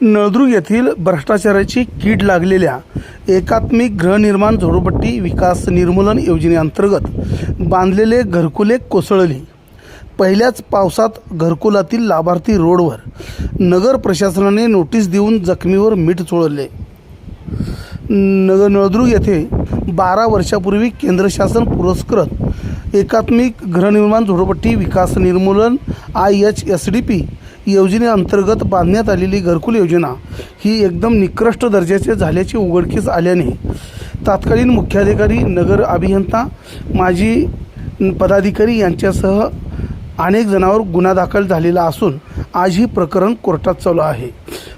नळदुर्ग येथील भ्रष्टाचाराची कीड लागलेल्या एकात्मिक गृहनिर्माण झोडपट्टी विकास निर्मूलन योजनेअंतर्गत बांधलेले घरकुले कोसळली. पहिल्याच पावसात घरकुलातील लाभार्थी रोडवर नगर प्रशासनाने नोटीस देऊन जखमीवर मीठ चोळले. नगर नळदुर्ग येथे बारा वर्षापूर्वी केंद्र शासन पुरस्कृत एकात्मिक गृहनिर्माण झोडपट्टी विकास निर्मूलन I H S D P योजनेअंतर्गत बांधण्यात आलेली घरकुल योजना ही एकदम निकृष्ट दर्जाचे झाल्याची उघडकीस आल्याने तात्कालीन मुख्याधिकारी नगर अभियंता माजी पदाधिकारी यांच्यासह अनेक जणांवर गुन्हा दाखल झालेला असून आज ही प्रकरण कोर्टात चालू आहे.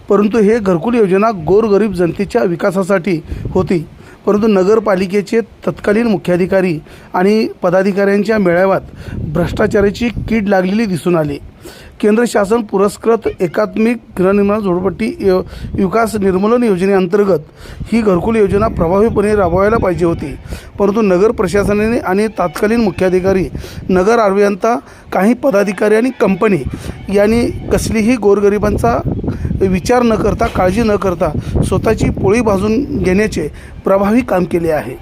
परंतु हे घरकुल योजना गोरगरीब जनतेच्या विकासासाठी होती. परंतु नगरपालिकेचे तत्कालीन मुख्याधिकारी आणि पदाधिकाऱ्यांच्या मेळाव्यात भ्रष्टाचाराची कीड लागलेली दिसून आली. केंद्र शासन पुरस्कृत एकात्मिक गृहनिर्माण झोडपट्टी विकास निर्मूलन योजनेअंतर्गत ही घरकुल योजना प्रभावीपणे राबवायला पाहिजे होती. परंतु नगर प्रशासनाने आणि तत्कालीन मुख्याधिकारी नगर अभियंता काही पदाधिकारी आणि कंपनी यांनी कसलीही गोरगरिबांचा विचार न करता काळजी न करता स्वतःची पोळी भाजून घेण्याचे प्रभावी काम केले आहे.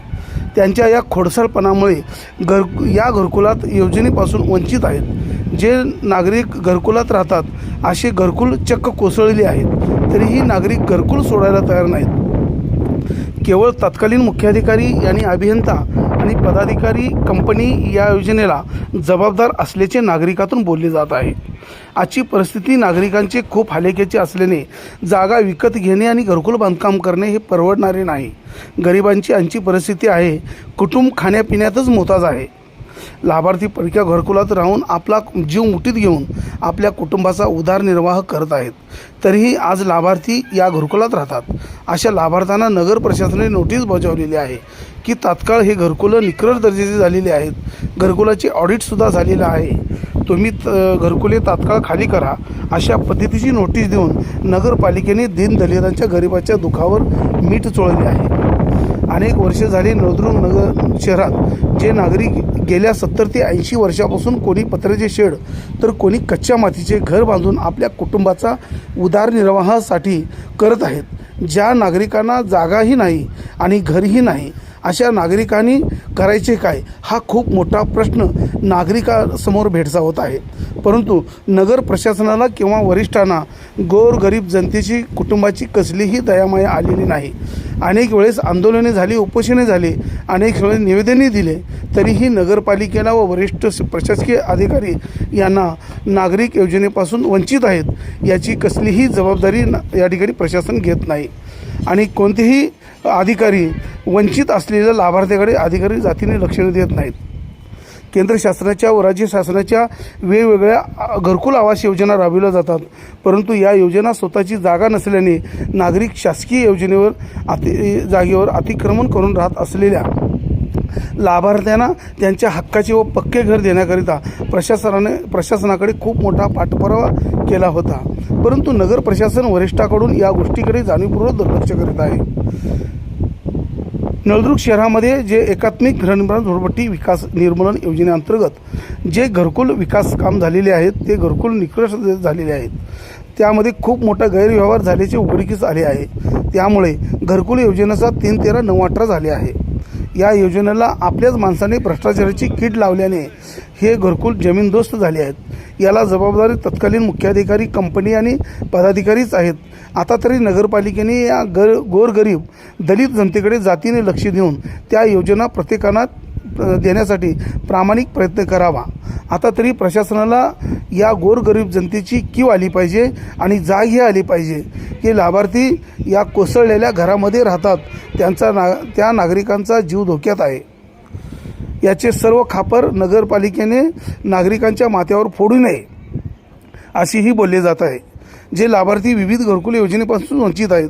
त्यांच्या या खोडसरपणामुळे घर या घरकुलात योजनेपासून वंचित आहेत. जे नागरिक घरकुलात राहतात असे घरकुल चक्क कोसळले आहेत तरीही नागरिक घरकुल सोडायला तयार नाहीत. केवळ तत्कालीन मुख्याधिकारी यांनी अभियंता आणि पदाधिकारी कंपनी या योजनेला जबाबदार असल्याचे नागरिकातून बोलले जात आहे. आजची परिस्थिती नागरिकांचे खूप हालेक्याची असल्याने जागा विकत घेणे आणि घरकुल बांधकाम करणे हे परवडणारे नाही. गरिबांची आमची परिस्थिती आहे कुटुंब खाण्यापिण्यातच मोताज आहे. लाभार्थी परक्या घरकुलात राहून आपला जीव मुठीत घेऊन आपल्या कुटुंबाचा उदारनिर्वाह करत आहेत. तरीही आज लाभार्थी या घरकुलात राहतात. अशा लाभार्थ्यांना नगर प्रशासनाने नोटीस बजावलेली आहे की तात्काळ हे घरकुलं निकरळ दर्जाचे झालेली आहेत. घरकुलाचे ऑडिटसुद्धा झालेलं आहे. तुम्ही त घरकुले तात्काळ खाली करा अशा पद्धतीची नोटीस देऊन नगरपालिकेने दीनदलितांच्या गरिबाच्या दुखावर मीठ चोळले आहे. अनेक वर्षे झाली नळदुर्ग नगर शहरात जे नागरिक गेल्या सत्तर ते ऐंशी वर्षापासून कोणी पत्र्याचे शेड तर कोणी कच्च्या मातीचे घर बांधून आपल्या कुटुंबाचा उदारनिर्वाहासाठी करत आहेत. ज्या नागरिकांना जागाही नाही आणि घरही नाही अशा नागरिकांनी करायचे काय हा खूप मोठा प्रश्न नागरिकासमोर भेडसावत आहे. परंतु नगर प्रशासनाला किंवा वरिष्ठांना गोरगरीब जनतेची कुटुंबाची कसलीही दयामाया आलेली नाही. अनेक वेळेस आंदोलने झाली उपोषणे झाली अनेक वेळेस निवेदने दिले. तरीही नगरपालिकेला व वरिष्ठ प्रशासकीय अधिकारी यांना नागरिक योजनेपासून वंचित आहेत याची कसलीही जबाबदारी या ठिकाणी प्रशासन घेत नाही. आणि कोणतेही अधिकारी वंचित असलेल्या लाभार्थ्याकडे अधिकारी जातीने लक्ष देत नाहीत. केंद्र शासनाच्या व राज्य शासनाच्या वेगवेगळ्या घरकुल आवास योजना राबविल्या जातात. परंतु या योजना स्वतःची जागा नसल्याने नागरिक शासकीय योजनेवर अति जागेवर अतिक्रमण करून राहत असलेल्या लाभार्थ्यांना त्यांच्या हक्काचे व पक्के घर देण्याकरिता प्रशासनाने प्रशासनाकडे खूप मोठा पाठपुरावा केला होता. परंतु नगर प्रशासन वरिष्ठाकडून या गोष्टीकडे जाणीवपूर्वक दुर्लक्ष करीत आहे. नळदुर्ग शहरामध्ये जे एकात्मिक गृहनिर्माण झोडपट्टी विकास निर्मूलन योजनेअंतर्गत जे घरकुल विकास काम झालेले आहेत ते घरकुल निकृष्ट झालेले आहेत. त्यामध्ये खूप मोठा गैरव्यवहार झाल्याचे उघडकीस आले आहे. त्यामुळे घरकुल योजनेचा तीन तेरा नऊ अठरा झाले आहे. या योजनेला आपल्याच माणसाने भ्रष्टाचाराची कीड लावल्याने हे घरकुल जमीनदोस्त झाले आहेत. याला जबाबदारी तत्कालीन मुख्याधिकारी कंपनी आणि पदाधिकारीच आहेत. आता तरी नगरपालिकेने या गर गोरगरीब दलित जनतेकडे जातीने लक्ष देऊन त्या योजना प्रत्येकांना देण्यासाठी प्रामाणिक प्रयत्न करावा. आता तरी प्रशासनाला या गोरगरीब जनतेची कीव आली पाहिजे आणि जाग ही आली पाहिजे. की लाभार्थी या कोसळलेल्या घरामध्ये राहतात. त्यांचा ना त्या नागरिकांचा जीव धोक्यात आहे. याचे सर्व खापर नगरपालिकेने नागरिकांच्या माथ्यावर फोडू नये असेही बोलले जात आहे. जे लाभार्थी विविध घरकुल योजनेपासून वंचित आहेत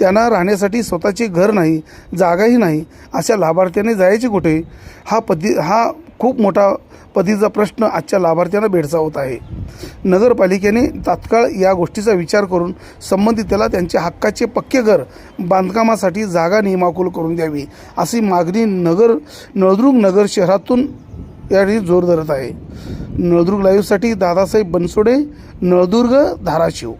त्यांना राहण्यासाठी स्वतःचे घर नाही जागाही नाही अशा लाभार्थ्याने जायचे कुठे? हा पद्धती हा खूप मोठा पदीचा प्रश्न आजच्या लाभार्थ्यांना भेडसावत आहे. नगरपालिकेने तात्काळ या गोष्टीचा विचार करून संबंधिताला त्यांच्या हक्काचे पक्के घर बांधकामासाठी जागा नियमाकुल करून द्यावी अशी मागणी नगर नळदुर्ग नगर शहरातून यावेळी जोर धरत आहे. नळदुर्ग लाईव्हसाठी दादासाहेब बनसोडे नळदुर्ग धाराशिव.